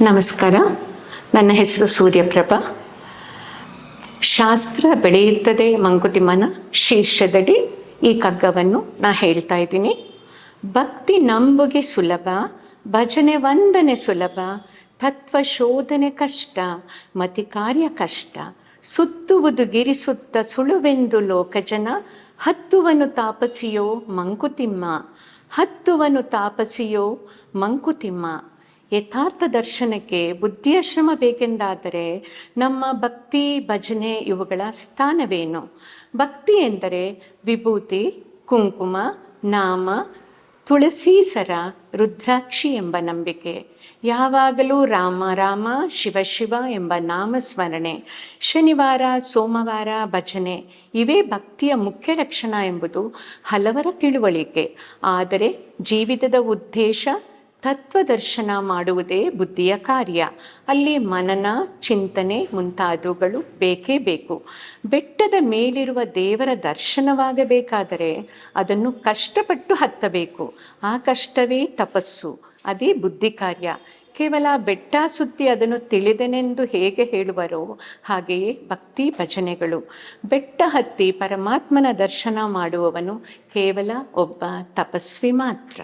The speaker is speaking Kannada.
ನಮಸ್ಕಾರ. ನನ್ನ ಹೆಸರು ಸೂರ್ಯಪ್ರಭಾ. ಶಾಸ್ತ್ರ ಬೆಳೆಯುತ್ತದೆ ಮಂಕುತಿಮ್ಮನ ಶೀರ್ಷದಡಿ ಈ ಕಗ್ಗವನ್ನು ನಾ ಹೇಳ್ತಾ ಇದ್ದೀನಿ. ಭಕ್ತಿ ನಂಬುಗೆ ಸುಲಭ, ಭಜನೆ ವಂದನೆ ಸುಲಭ, ತತ್ವ ಶೋಧನೆ ಕಷ್ಟ, ಮತಿ ಕಾರ್ಯ ಕಷ್ಟ. ಸುತ್ತುವುದು ಗಿರಿಸುತ್ತ ಸುಳುವೆಂದು ಲೋಕಜನ, ಹತ್ತುವನು ತಾಪಸಿಯೋ ಮಂಕುತಿಮ್ಮ, ಹತ್ತುವನು ತಾಪಸಿಯೋ ಮಂಕುತಿಮ್ಮ. ಯಥಾರ್ಥ ದರ್ಶನಕ್ಕೆ ಬುದ್ಧಿಯ ಶ್ರಮ ಬೇಕೆಂದಾದರೆ ನಮ್ಮ ಭಕ್ತಿ ಭಜನೆ ಇವುಗಳ ಸ್ಥಾನವೇನು? ಭಕ್ತಿ ಎಂದರೆ ವಿಭೂತಿ, ಕುಂಕುಮ, ನಾಮ, ತುಳಸೀಸರ, ರುದ್ರಾಕ್ಷಿ ಎಂಬ ನಂಬಿಕೆ. ಯಾವಾಗಲೂ ರಾಮ ರಾಮ, ಶಿವ ಶಿವ ಎಂಬ ನಾಮಸ್ಮರಣೆ. ಶನಿವಾರ, ಸೋಮವಾರ ಭಜನೆ. ಇವೇ ಭಕ್ತಿಯ ಮುಖ್ಯ ಲಕ್ಷಣ ಎಂಬುದು ಹಲವರ ತಿಳುವಳಿಕೆ. ಆದರೆ ಜೀವಿತದ ಉದ್ದೇಶ ತತ್ವದರ್ಶನ ಮಾಡುವುದೇ ಬುದ್ಧಿಯ ಕಾರ್ಯ. ಅಲ್ಲಿ ಮನನ, ಚಿಂತನೆ ಮುಂತಾದವುಗಳು ಬೇಕೇ ಬೇಕು. ಬೆಟ್ಟದ ಮೇಲಿರುವ ದೇವರ ದರ್ಶನವಾಗಬೇಕಾದರೆ ಅದನ್ನು ಕಷ್ಟಪಟ್ಟು ಹತ್ತಬೇಕು. ಆ ಕಷ್ಟವೇ ತಪಸ್ಸು. ಅದೇ ಬುದ್ಧಿ ಕಾರ್ಯ. ಕೇವಲ ಬೆಟ್ಟ ಸುತ್ತಿ ಅದನ್ನು ತಿಳಿದೆನೆಂದು ಹೇಗೆ ಹೇಳುವರೋ ಹಾಗೆಯೇ ಭಕ್ತಿ ಭಜನೆಗಳು. ಬೆಟ್ಟ ಹತ್ತಿ ಪರಮಾತ್ಮನ ದರ್ಶನ ಮಾಡುವವನು ಕೇವಲ ಒಬ್ಬ ತಪಸ್ವಿ ಮಾತ್ರ.